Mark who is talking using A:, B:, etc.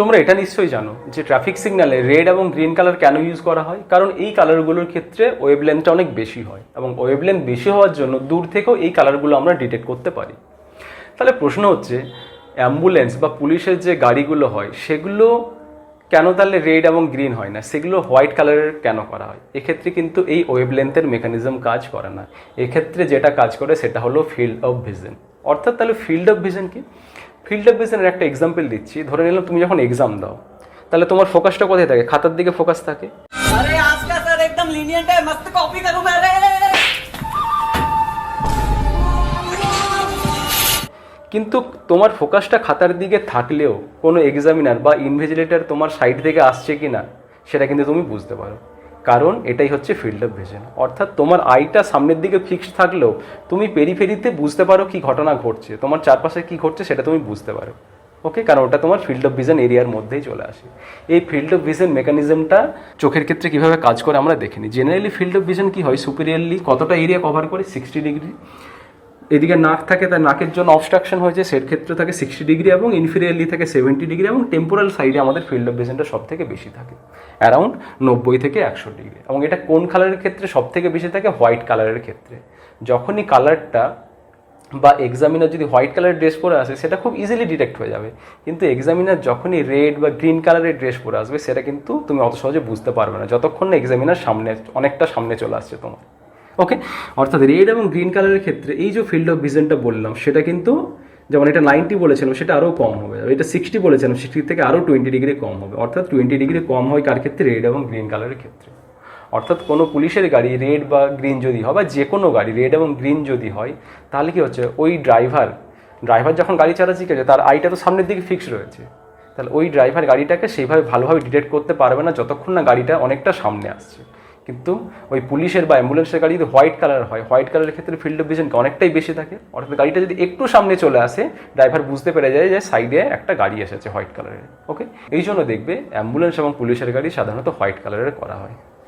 A: তোমরা এটা নিশ্চয়ই জানো যে ট্রাফিক সিগন্যালে রেড এবং গ্রিন কালার কেন ইউজ করা হয়? কারণ এই কালারগুলোর ক্ষেত্রে ওয়েভলেন্থটা অনেক বেশি হয় এবং ওয়েভলেন্থ বেশি হওয়ার জন্য দূর থেকেও এই কালারগুলো আমরা ডিটেক্ট করতে পারি। তাহলে প্রশ্ন হচ্ছে অ্যাম্বুলেন্স বা পুলিশের যে গাড়িগুলো হয়, সেগুলো কেন তাহলে রেড এবং গ্রিন হয় না? সেগুলো হোয়াইট কালারের কেন করা হয়? এক্ষেত্রে কিন্তু এই ওয়েভলেন্থের মেকানিজম কাজ করে না। এক্ষেত্রে যেটা কাজ করে সেটা হলো ফিল্ড অফ ভিজন অর্থাৎ তাহলে ফিল্ড অফ ভিজন কি? ফিল্ড অফ ভিশনের একটা এক্সাম্পল দিচ্ছি। ধরে নিলাম তুমি যখন এক্সাম দাও তাহলে তোমার ফোকাসটা কোথায় থাকে? খাতার দিকে ফোকাস থাকে? কিন্তু তোমার ফোকাসটা খাতার দিকে থাকলেও কোনো এক্সামিনার বা ইনভেজিলেটার তোমার সাইড থেকে আসছে কি না সেটা কিন্তু তুমি বুঝতে পারো। কারণ এটাই হচ্ছে ফিল্ড অফ ভিশন অর্থাৎ তোমার আইটা সামনের দিকে ফিক্সড থাকলেও তুমি পেরিফেরিতে বুঝতে পারো কি ঘটনা ঘটছে। তোমার চারপাশে কি ঘটছে সেটা তুমি বুঝতে পারো। ওকে কারণ ওটা তোমার ফিল্ড অফ ভিশন এরিয়ার মধ্যেই চলে আসে। এই ফিল্ড অফ ভিশন মেকানিজমটা চোখের ক্ষেত্রে কীভাবে কাজ করে আমরা দেখিনি জেনারেলি ফিল্ড অফ ভিশন কী হয়? সুপিরিয়ারলি কতটা এরিয়া কভার করে? সিক্সটি ডিগ্রি এদিকে নাক থাকে, তার নাকের জন্য অবস্ট্রাকশন হয়েছে, সের ক্ষেত্রে থাকে সিক্সটি ডিগ্রি এবং ইনফিরিয়ারলি থাকে সেভেন্টি ডিগ্রি এবং টেম্পোরাল সাইডে আমাদের ফিল্ড অফ ভিশনটা সব থেকে বেশি থাকে। অ্যারাউন্ড নব্বই থেকে একশো ডিগ্রি এবং এটা কোন কালারের ক্ষেত্রে সব থেকে বেশি থাকে? হোয়াইট কালারের ক্ষেত্রে। যখনই কালারটা বা এক্সামিনার যদি হোয়াইট কালারের ড্রেস পরে আসে, সেটা খুব ইজিলি ডিটেক্ট হয়ে যাবে। কিন্তু এক্সামিনার যখনই রেড বা গ্রিন কালারের ড্রেস পরে আসবে, সেটা কিন্তু তুমি অত সহজে বুঝতে পারবে না। যতক্ষণ না এক্সামিনার সামনে, অনেকটা সামনে চলে আসছে তোমার। ওকে অর্থাৎ রেড এবং গ্রিন কালারের ক্ষেত্রে এই যে ফিল্ড অফ ভিজনটা বললাম, সেটা কিন্তু যেমন এটা নাইনটি বলেছিলাম, সেটা আরও কম হবে। এটা সিক্সটি বলেছিলাম সিক্সটি থেকে আরও টোয়েন্টি ডিগ্রি কম হবে। অর্থাৎ টোয়েন্টি ডিগ্রি কম হয় কার ক্ষেত্রে? রেড এবং গ্রিন কালারের ক্ষেত্রে। অর্থাৎ কোনো পুলিশের গাড়ি রেড বা গ্রিন যদি হয় বা যে কোনো গাড়ি রেড এবং গ্রিন যদি হয়, তাহলে কি হচ্ছে? ওই ড্রাইভার ড্রাইভার যখন গাড়ি চালাচ্ছে কি হচ্ছে? তার আইটা তো সামনের দিকে ফিক্স রয়েছে। তাহলে ওই ড্রাইভার গাড়িটাকে সেইভাবে ভালোভাবে ডিটেক্ট করতে পারবে না যতক্ষণ না গাড়িটা অনেকটা সামনে আসছে। কিন্তু ওই পুলিশের বা অ্যাম্বুলেন্সের গাড়ি যদি হোয়াইট কালার হয়, হোয়াইট কালারের ক্ষেত্রে ফিল্ড অফ ভিশনকে অনেকটাই বেশি থাকে। অর্থাৎ গাড়িটা যদি একটু সামনে চলে আসে ড্রাইভার বুঝতে পেরে যায় যে সাইডে একটা গাড়ি এসেছে হোয়াইট কালারের। ওকে এই জন্য দেখবে অ্যাম্বুলেন্স এবং পুলিশের গাড়ি সাধারণত হোয়াইট কালারের করা হয়।